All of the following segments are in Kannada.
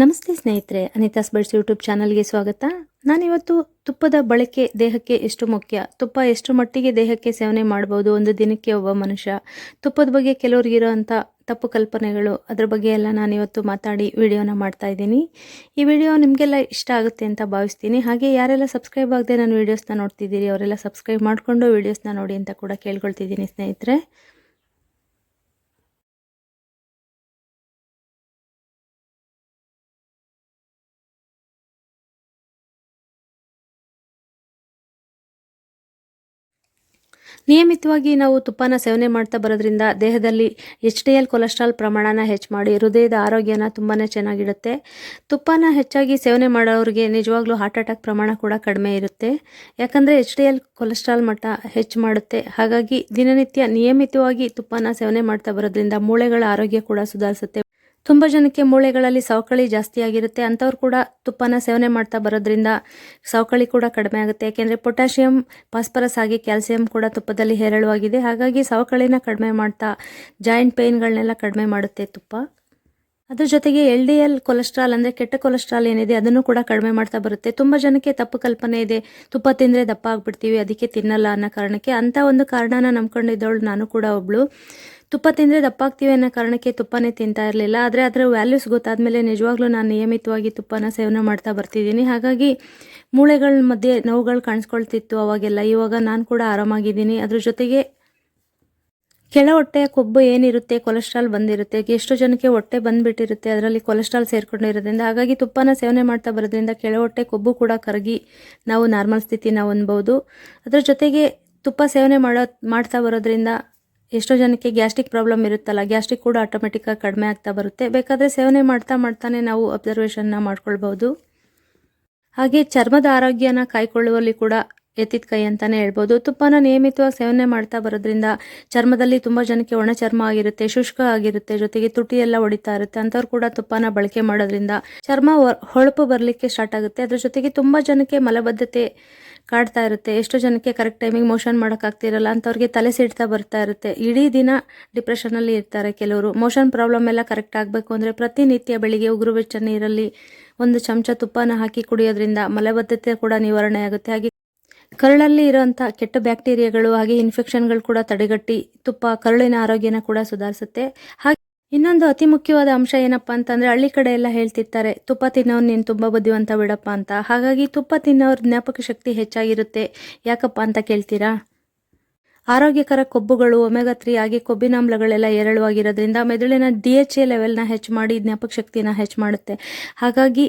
ನಮಸ್ತೆ ಸ್ನೇಹಿತರೆ ಅನಿತಾಸ್ ಬಡ್ಸ್ ಯೂಟ್ಯೂಬ್ ಚಾನಲ್ಗೆ ಸ್ವಾಗತ. ನಾನಿವತ್ತು ತುಪ್ಪದ ಬಳಕೆ ದೇಹಕ್ಕೆ ಎಷ್ಟು ಮುಖ್ಯ? ತುಪ್ಪ ಎಷ್ಟು ಮಟ್ಟಿಗೆ ದೇಹಕ್ಕೆ ಸೇವನೆ ಮಾಡ್ಬೋದು? ಒಂದು ದಿನಕ್ಕೆ ಒಬ್ಬ ಮನುಷ್ಯ. ತುಪ್ಪದ ಬಗ್ಗೆ ಕೆಲವ್ರಿಗಿರೋಂಥ ತಪ್ಪು ಕಲ್ಪನೆಗಳು, ಅದ್ರ ಬಗ್ಗೆ ಎಲ್ಲ ನಾನಿವತ್ತು ಮಾತಾಡಿ ವಿಡಿಯೋನ ಮಾಡ್ತಾ ಇದ್ದೀನಿ. ಈ ವಿಡಿಯೋ ನಿಮಗೆಲ್ಲ ಇಷ್ಟ ಆಗುತ್ತೆ ಅಂತ ಭಾವಿಸ್ತೀನಿ. ಹಾಗೆ ಯಾರೆಲ್ಲ ಸಬ್ಸ್ಕ್ರೈಬ್ ಆಗದೆ ನಾನು ವೀಡಿಯೋಸ್ನ ನೋಡ್ತಿದ್ದೀರಿ, ಅವರೆಲ್ಲ ಸಬ್ಸ್ಕ್ರೈಬ್ ಮಾಡಿಕೊಂಡು ವೀಡಿಯೋಸ್ನ ನೋಡಿ ಅಂತ ಕೂಡ ಕೇಳ್ಕೊಳ್ತಿದ್ದೀನಿ ಸ್ನೇಹಿತರೆ. ನಿಯಮಿತವಾಗಿ ನಾವು ತುಪ್ಪನ ಸೇವನೆ ಮಾಡ್ತಾ ಬರೋದ್ರಿಂದ ದೇಹದಲ್ಲಿ ಎಚ್ ಡಿ ಎಲ್ ಕೊಲೆಸ್ಟ್ರಾಲ್ ಪ್ರಮಾಣನ ಹೆಚ್ಚು ಮಾಡಿ ಹೃದಯದ ಆರೋಗ್ಯನ ತುಂಬಾ ಚೆನ್ನಾಗಿಡುತ್ತೆ ತುಪ್ಪನ ಹೆಚ್ಚಾಗಿ ಸೇವನೆ ಮಾಡೋರಿಗೆ ನಿಜವಾಗ್ಲೂ ಹಾರ್ಟ್ ಅಟ್ಯಾಕ್ ಪ್ರಮಾಣ ಕೂಡ ಕಡಿಮೆ ಇರುತ್ತೆ. ಯಾಕಂದರೆ ಎಚ್ ಡಿ ಎಲ್ ಕೊಲೆಸ್ಟ್ರಾಲ್ ಮಟ್ಟ ಹೆಚ್ಚು ಮಾಡುತ್ತೆ. ಹಾಗಾಗಿ ದಿನನಿತ್ಯ ನಿಯಮಿತವಾಗಿ ತುಪ್ಪನ ಸೇವನೆ ಮಾಡ್ತಾ ಬರೋದ್ರಿಂದ ಮೂಳೆಗಳ ಆರೋಗ್ಯ ಕೂಡ ಸುಧಾರಿಸುತ್ತೆ ತುಂಬ ಜನಕ್ಕೆ ಮೂಳೆಗಳಲ್ಲಿ ಸವಕಳಿ ಜಾಸ್ತಿ ಆಗಿರುತ್ತೆ ಅಂಥವ್ರು ಕೂಡ ತುಪ್ಪನ ಸೇವನೆ ಮಾಡ್ತಾ ಬರೋದ್ರಿಂದ ಸವಕಳಿ ಕೂಡ ಕಡಿಮೆ ಆಗುತ್ತೆ. ಯಾಕೆಂದರೆ ಪೊಟ್ಯಾಷಿಯಂ, ಫಾಸ್ಫರಸ್ ಆಗಿ ಕ್ಯಾಲ್ಸಿಯಂ ಕೂಡ ತುಪ್ಪದಲ್ಲಿ ಹೇರಳವಾಗಿದೆ. ಹಾಗಾಗಿ ಸವಕಳಿನ ಕಡಿಮೆ ಮಾಡ್ತಾ ಜಾಯಿಂಟ್ ಪೇಯ್ನ್ಗಳನ್ನೆಲ್ಲ ಕಡಿಮೆ ಮಾಡುತ್ತೆ ತುಪ್ಪ. ಅದ್ರ ಜೊತೆಗೆ ಎಲ್ ಡಿ ಎಲ್ ಕೊಲೆಸ್ಟ್ರಾಲ್ ಅಂದರೆ ಕೆಟ್ಟ ಕೊಲೆಸ್ಟ್ರಾಲ್ ಏನಿದೆ, ಅದನ್ನು ಕೂಡ ಕಡಿಮೆ ಮಾಡ್ತಾ ಬರುತ್ತೆ. ತುಂಬ ಜನಕ್ಕೆ ತಪ್ಪು ಕಲ್ಪನೆ ಇದೆ. ತುಪ್ಪ ತಿಂದರೆ ದಪ್ಪ ಆಗಿಬಿಡ್ತೀವಿ, ಅದಕ್ಕೆ ತಿನ್ನಲ್ಲ ಅನ್ನೋ ಕಾರಣಕ್ಕೆ ಅಂಥ ಒಂದು ಕಾರಣನ ನಂಬ್ಕೊಂಡಿದ್ದವಳು ನಾನು ಕೂಡ ಒಬ್ಳು. ತುಪ್ಪ ತಿಂದರೆ ದಪ್ಪಾಗ್ತೀವಿ ಅನ್ನೋ ಕಾರಣಕ್ಕೆ ತುಪ್ಪನೇ ತಿಂತಾ ಇರಲಿಲ್ಲ. ಆದರೆ ಅದರ ವ್ಯಾಲ್ಯೂಸ್ ಗೊತ್ತಾದಮೇಲೆ ನಿಜವಾಗ್ಲೂ ನಾನು ನಿಯಮಿತವಾಗಿ ತುಪ್ಪನ ಸೇವನೆ ಮಾಡ್ತಾ ಬರ್ತಿದ್ದೀನಿ. ಹಾಗಾಗಿ ಮೂಳೆಗಳ ಮಧ್ಯೆ ನೋವುಗಳು ಕಾಣಿಸ್ಕೊಳ್ತಿತ್ತು ಅವಾಗೆಲ್ಲ. ಇವಾಗ ನಾನು ಕೂಡ ಆರಾಮಾಗಿದ್ದೀನಿ. ಅದ್ರ ಜೊತೆಗೆ ಕೆಳ ಹೊಟ್ಟೆಯ ಕೊಬ್ಬು ಏನಿರುತ್ತೆ, ಕೊಲೆಸ್ಟ್ರಾಲ್ ಬಂದಿರುತ್ತೆ, ಎಷ್ಟು ಜನಕ್ಕೆ ಹೊಟ್ಟೆ ಬಂದುಬಿಟ್ಟಿರುತ್ತೆ, ಅದರಲ್ಲಿ ಕೊಲೆಸ್ಟ್ರಾಲ್ ಸೇರ್ಕೊಂಡಿರೋದ್ರಿಂದ ಹಾಗಾಗಿ ತುಪ್ಪನ ಸೇವನೆ ಮಾಡ್ತಾ ಬರೋದ್ರಿಂದ ಕೆಳ ಹೊಟ್ಟೆ ಕೊಬ್ಬು ಕೂಡ ಕರಗಿ ನಾವು ನಾರ್ಮಲ್ ಸ್ಥಿತಿನ ಅನ್ಬೋದು. ಅದರ ಜೊತೆಗೆ ತುಪ್ಪ ಸೇವನೆ ಮಾಡೋ, ಮಾಡ್ತಾ ಬರೋದ್ರಿಂದ ಎಷ್ಟೋ ಜನಕ್ಕೆ ಗ್ಯಾಸ್ಟ್ರಿಕ್ ಪ್ರಾಬ್ಲಮ್ ಇರುತ್ತಲ್ಲ, ಗ್ಯಾಸ್ಟ್ರಿಕ್ ಕೂಡ ಆಟೋಮೆಟಿಕ್ಕಾಗಿ ಕಡಿಮೆ ಆಗ್ತಾ ಬರುತ್ತೆ. ಬೇಕಾದರೆ ಸೇವನೆ ಮಾಡ್ತಾ ಮಾಡ್ತಾನೆ ನಾವು ಅಬ್ಸರ್ವೇಷನ್ನ ಮಾಡ್ಕೊಳ್ಬೋದು ಹಾಗೆ ಚರ್ಮದ ಆರೋಗ್ಯನ ಕಾಯ್ಕೊಳ್ಳುವಲ್ಲಿ ಕೂಡ ಎತ್ತಿದ ಕೈ ಅಂತಾನೆ ಹೇಳ್ಬೋದು. ತುಪ್ಪನ ನಿಯಮಿತವಾಗಿ ಸೇವನೆ ಮಾಡ್ತಾ ಬರೋದ್ರಿಂದ ಚರ್ಮದಲ್ಲಿ ತುಂಬ ಜನಕ್ಕೆ ಒಣ ಚರ್ಮ ಆಗಿರುತ್ತೆ, ಶುಷ್ಕ ಆಗಿರುತ್ತೆ, ಜೊತೆಗೆ ತುಟಿ ಎಲ್ಲ ಹೊಡಿತಾ ಇರುತ್ತೆ. ಅಂಥವ್ರು ಕೂಡ ತುಪ್ಪನ ಬಳಕೆ ಮಾಡೋದ್ರಿಂದ ಚರ್ಮ ಹೊಳಪು ಬರಲಿಕ್ಕೆ ಸ್ಟಾರ್ಟ್ ಆಗುತ್ತೆ. ಅದ್ರ ಜೊತೆಗೆ ತುಂಬ ಜನಕ್ಕೆ ಮಲಬದ್ಧತೆ ಕಾಡ್ತಾ ಇರುತ್ತೆ. ಎಷ್ಟು ಜನಕ್ಕೆ ಕರೆಕ್ಟ್ ಟೈಮಿಗೆ ಮೋಷನ್ ಮಾಡೋಕ್ಕಾಗ್ತಿರಲ್ಲ ಅಂಥವ್ರಿಗೆ ತಲೆ ಸಿಡ್ತಾ ಬರ್ತಾ ಇರುತ್ತೆ. ಇಡೀ ದಿನ ಡಿಪ್ರೆಷನಲ್ಲಿ ಇರ್ತಾರೆ ಕೆಲವರು. ಮೋಷನ್ ಪ್ರಾಬ್ಲಮ್ ಎಲ್ಲ ಕರೆಕ್ಟ್ ಆಗಬೇಕು ಅಂದರೆ ಪ್ರತಿನಿತ್ಯ ಬೆಳಿಗ್ಗೆ ಉಗುರು ಬೆಚ್ಚ ನೀರಲ್ಲಿ ಒಂದು ಚಮಚ ತುಪ್ಪನ ಹಾಕಿ ಕುಡಿಯೋದ್ರಿಂದ ಮಲಬದ್ಧತೆ ಕೂಡ ನಿವಾರಣೆ ಆಗುತ್ತೆ. ಹಾಗೆ ಕರಳಲ್ಲಿ ಇರುವಂಥ ಕೆಟ್ಟ ಬ್ಯಾಕ್ಟೀರಿಯಾಗಳು ಹಾಗೆ ಇನ್ಫೆಕ್ಷನ್ಗಳು ಕೂಡ ತಡೆಗಟ್ಟಿ ತುಪ್ಪ, ಕರುಳಿನ ಆರೋಗ್ಯನ ಕೂಡ ಸುಧಾರಿಸುತ್ತೆ. ಹಾಗೆ ಇನ್ನೊಂದು ಅತಿ ಮುಖ್ಯವಾದ ಅಂಶ ಏನಪ್ಪ ಅಂತಂದರೆ ಹಳ್ಳಿ ಕಡೆ ಎಲ್ಲ ಹೇಳ್ತಿರ್ತಾರೆ, ತುಪ್ಪ ತಿನ್ನೋರು ನೀನು ತುಂಬ ಬುದ್ಧಿವಂತ ಬಿಡಪ್ಪ ಅಂತ. ಹಾಗಾಗಿ ತುಪ್ಪ ತಿನ್ನೋರ ಜ್ಞಾಪಕ ಶಕ್ತಿ ಹೆಚ್ಚಾಗಿರುತ್ತೆ, ಯಾಕಪ್ಪ ಅಂತ ಕೇಳ್ತೀರಾ? ಆರೋಗ್ಯಕರ ಕೊಬ್ಬುಗಳು, ಒಮೆಗಾ ತ್ರೀ ಆಗಿ ಕೊಬ್ಬಿನಾಮ್ಲಗಳೆಲ್ಲ ಏರಳವಾಗಿರೋದ್ರಿಂದ ಮೆದುಳಿನ ಡಿ ಎಚ್ ಎ ಲೆವೆಲ್ನ ಹೆಚ್ಚು ಮಾಡಿ ಜ್ಞಾಪಕ ಶಕ್ತಿನ ಹೆಚ್ಚು ಮಾಡುತ್ತೆ. ಹಾಗಾಗಿ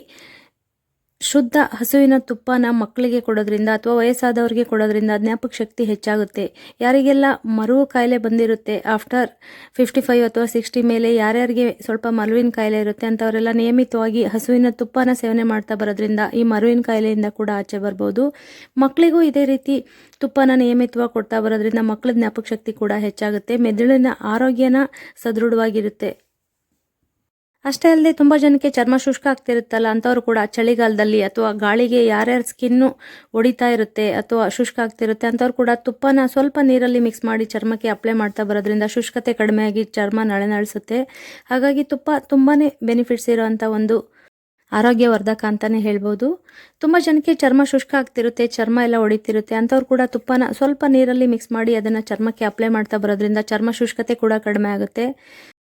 ಶುದ್ಧ ಹಸುವಿನ ತುಪ್ಪನ ಮಕ್ಕಳಿಗೆ ಕೊಡೋದ್ರಿಂದ ಅಥವಾ ವಯಸ್ಸಾದವರಿಗೆ ಕೊಡೋದ್ರಿಂದ ಜ್ಞಾಪಕ ಶಕ್ತಿ ಹೆಚ್ಚಾಗುತ್ತೆ. ಯಾರಿಗೆಲ್ಲ ಮರುವು ಕಾಯಿಲೆ ಬಂದಿರುತ್ತೆ ಆಫ್ಟರ್ ಫಿಫ್ಟಿ ಫೈವ್ ಅಥವಾ ಸಿಕ್ಸ್ಟಿ ಮೇಲೆ ಯಾರ್ಯಾರಿಗೆ ಸ್ವಲ್ಪ ಮರುವಿನ ಕಾಯಿಲೆ ಇರುತ್ತೆ ಅಂಥವರೆಲ್ಲ ನಿಯಮಿತವಾಗಿ ಹಸುವಿನ ತುಪ್ಪನ ಸೇವನೆ ಮಾಡ್ತಾ ಬರೋದ್ರಿಂದ ಈ ಮರುವಿನ ಕಾಯಿಲೆಯಿಂದ ಕೂಡ ಆಚೆ ಬರ್ಬೋದು. ಮಕ್ಕಳಿಗೂ ಇದೇ ರೀತಿ ತುಪ್ಪನ ನಿಯಮಿತವಾಗಿ ಕೊಡ್ತಾ ಬರೋದ್ರಿಂದ ಮಕ್ಕಳ ಜ್ಞಾಪಕ ಶಕ್ತಿ ಕೂಡ ಹೆಚ್ಚಾಗುತ್ತೆ. ಮೆದುಳಿನ ಆರೋಗ್ಯನ ಸದೃಢವಾಗಿರುತ್ತೆ. ಅಷ್ಟೇ ಅಲ್ಲದೆ ತುಂಬ ಜನಕ್ಕೆ ಚರ್ಮ ಶುಷ್ಕ ಆಗ್ತಿರುತ್ತಲ್ಲ ಅಂಥವ್ರು ಕೂಡ ಚಳಿಗಾಲದಲ್ಲಿ ಅಥವಾ ಗಾಳಿಗೆ ಯಾರ್ಯಾರ ಸ್ಕಿನ್ನು ಒಡಿತಾ ಇರುತ್ತೆ ಅಥವಾ ಶುಷ್ಕ ಆಗ್ತಿರುತ್ತೆ ಅಂಥವ್ರು ಕೂಡ ತುಪ್ಪನ ಸ್ವಲ್ಪ ನೀರಲ್ಲಿ ಮಿಕ್ಸ್ ಮಾಡಿ ಚರ್ಮಕ್ಕೆ ಅಪ್ಲೈ ಮಾಡ್ತಾ ಬರೋದ್ರಿಂದ ಶುಷ್ಕತೆ ಕಡಿಮೆಯಾಗಿ ಚರ್ಮ ನಳೆನಳಿಸುತ್ತೆ. ಹಾಗಾಗಿ ತುಪ್ಪ ತುಂಬಾ ಬೆನಿಫಿಟ್ಸ್ ಇರೋವಂಥ ಒಂದು ಆರೋಗ್ಯವರ್ಧಕ ಅಂತಲೇ ಹೇಳ್ಬೋದು. ತುಂಬ ಜನಕ್ಕೆ ಚರ್ಮ ಶುಷ್ಕ ಆಗ್ತಿರುತ್ತೆ, ಚರ್ಮ ಎಲ್ಲ ಒಡಿತಿರುತ್ತೆ ಅಂಥವ್ರು ಕೂಡ ತುಪ್ಪನ ಸ್ವಲ್ಪ ನೀರಲ್ಲಿ ಮಿಕ್ಸ್ ಮಾಡಿ ಅದನ್ನು ಚರ್ಮಕ್ಕೆ ಅಪ್ಲೈ ಮಾಡ್ತಾ ಬರೋದ್ರಿಂದ ಚರ್ಮ ಶುಷ್ಕತೆ ಕೂಡ ಕಡಿಮೆ ಆಗುತ್ತೆ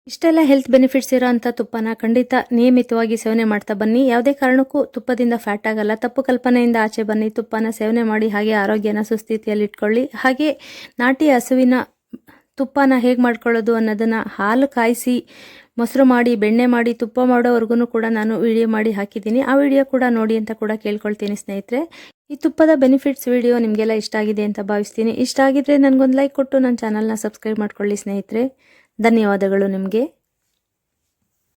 ಇಷ್ಟೆಲ್ಲ ಹೆಲ್ತ್ ಬೆನಿಫಿಟ್ಸ್ ಇರೋ ಅಂಥ ತುಪ್ಪನ ಖಂಡಿತ ನಿಯಮಿತವಾಗಿ ಸೇವನೆ ಮಾಡ್ತಾ ಬನ್ನಿ. ಯಾವುದೇ ಕಾರಣಕ್ಕೂ ತುಪ್ಪದಿಂದ ಫ್ಯಾಟ್ ಆಗಲ್ಲ. ತಪ್ಪು ಕಲ್ಪನೆಯಿಂದ ಆಚೆ ಬನ್ನಿ. ತುಪ್ಪನ ಸೇವನೆ ಮಾಡಿ ಹಾಗೆ ಆರೋಗ್ಯನ ಸುಸ್ಥಿತಿಯಲ್ಲಿ ಇಟ್ಕೊಳ್ಳಿ. ಹಾಗೆ ನಾಟಿ ಹಸುವಿನ ತುಪ್ಪನ ಹೇಗೆ ಮಾಡ್ಕೊಳ್ಳೋದು ಅನ್ನೋದನ್ನು ಹಾಲು ಕಾಯಿಸಿ, ಮೊಸರು ಮಾಡಿ, ಬೆಣ್ಣೆ ಮಾಡಿ, ತುಪ್ಪ ಮಾಡೋವರೆಗೂ ಕೂಡ ನಾನು ವಿಡಿಯೋ ಮಾಡಿ ಹಾಕಿದ್ದೀನಿ. ಆ ವಿಡಿಯೋ ಕೂಡ ನೋಡಿ ಅಂತ ಕೂಡ ಕೇಳ್ಕೊಳ್ತೀನಿ ಸ್ನೇಹಿತರೆ. ಈ ತುಪ್ಪದ ಬೆನಿಫಿಟ್ಸ್ ವಿಡಿಯೋ ನಿಮಗೆಲ್ಲ ಇಷ್ಟ ಆಗಿದೆ ಅಂತ ಭಾವಿಸ್ತೀನಿ. ಇಷ್ಟ ಆಗಿದ್ರೆ ನನಗೊಂದು ಲೈಕ್ ಕೊಟ್ಟು ನನ್ನ ಚಾನಲ್ನ ಸಬ್ಸ್ಕ್ರೈಬ್ ಮಾಡ್ಕೊಳ್ಳಿ ಸ್ನೇಹಿತರೆ. ಧನ್ಯವಾದಗಳು ನಿಮಗೆ.